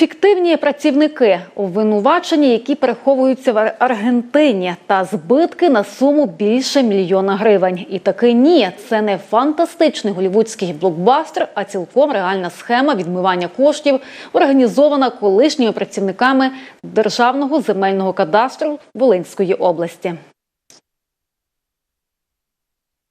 Фіктивні працівники обвинувачені, які переховуються в Аргентині, та збитки на суму більше мільйона гривень. І таки ні, це не фантастичний голівудський блокбастер, а цілком реальна схема відмивання коштів, організована колишніми працівниками Державного земельного кадастру Волинської області.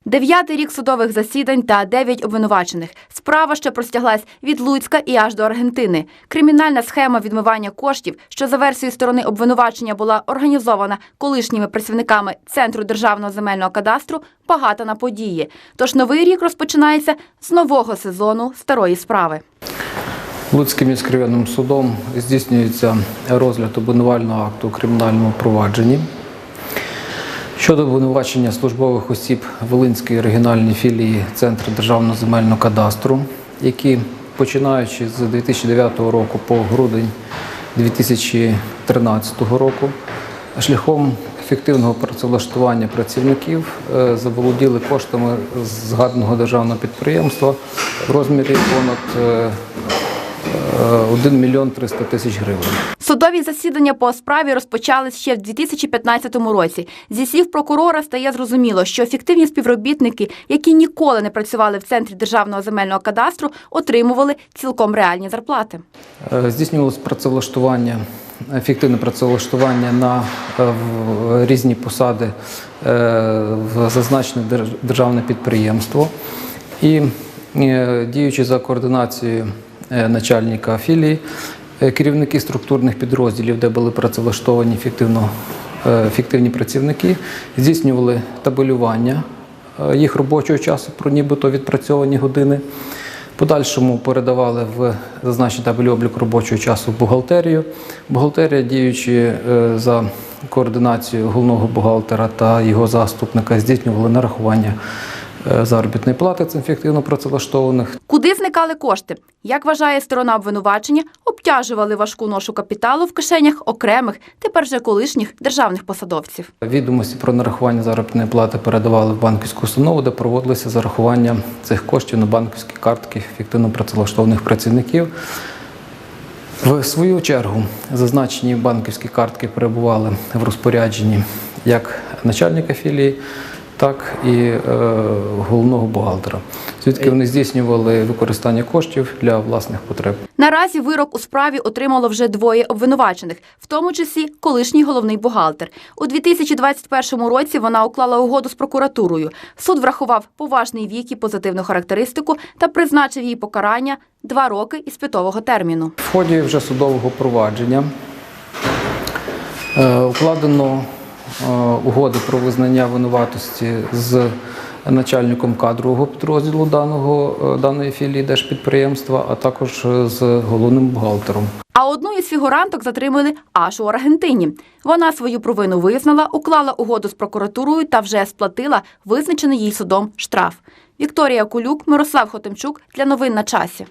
Дев'ятий рік судових засідань та дев'ять обвинувачених. Справа, що простяглась від Луцька і аж до Аргентини. Кримінальна схема відмивання коштів, що за версією сторони обвинувачення була організована колишніми працівниками Центру державного земельного кадастру, багата на події. Тож новий рік розпочинається з нового сезону старої справи. Луцьким міськрайонним судом здійснюється розгляд обвинувального акту у кримінальному провадженні. Щодо обвинувачення службових осіб Волинської регіональної філії Центру державного земельного кадастру, які починаючи з 2009 року по грудень 2013 року, шляхом ефективного працевлаштування працівників е, заволоділи коштами згаданого державного підприємства в розмірі понад е, 1 мільйон 300 тисяч гривень. Судові засідання по справі розпочались ще в 2015 році. Зі слів прокурора стає зрозуміло, що фіктивні співробітники, які ніколи не працювали в центрі державного земельного кадастру, отримували цілком реальні зарплати. Е, Здійснювалось працевлаштування, ефективне працевлаштування на е, в- різні посади е, в зазначене держ- державне підприємство. І е, діючи за координацією е, начальника філії, е, керівники структурних підрозділів, де були працевлаштовані ефективно, е, ефективні працівники, здійснювали табелювання е, їх робочого часу про нібито відпрацьовані години. Подальшому передавали в зазначений табель облік робочого часу в бухгалтерію. Бухгалтерія, діючи е, за координацією головного бухгалтера та його заступника, здійснювали нарахування е, заробітної плати цим фіктивно працевлаштованих. Куди зникали кошти? Як вважає сторона обвинувачення, обтяжували важку ношу капіталу в кишенях окремих, тепер вже колишніх державних посадовців. Відомості про нарахування заробітної плати передавали в банківську установу, де проводилося зарахування цих коштів на банківські картки фіктивно працевлаштованих працівників. В свою чергу зазначені банківські картки перебували в розпорядженні як начальника філії, так і е, головного бухгалтера. Звідки вони здійснювали використання коштів для власних потреб. Наразі вирок у справі отримало вже двоє обвинувачених, в тому числі колишній головний бухгалтер. У 2021 році вона уклала угоду з прокуратурою. Суд врахував поважний вік і позитивну характеристику та призначив їй покарання два роки іспитового терміну. В ході вже судового провадження е, укладено е, угоди про визнання винуватості з начальником кадрового підрозділу даного, е, даної філії держпідприємства, а також е, з головним бухгалтером. А одну із фігуранток затримали аж у Аргентині. Вона свою провину визнала, уклала угоду з прокуратурою та вже сплатила визначений їй судом штраф. Вікторія Кулюк, Мирослав Хотимчук для новин на часі.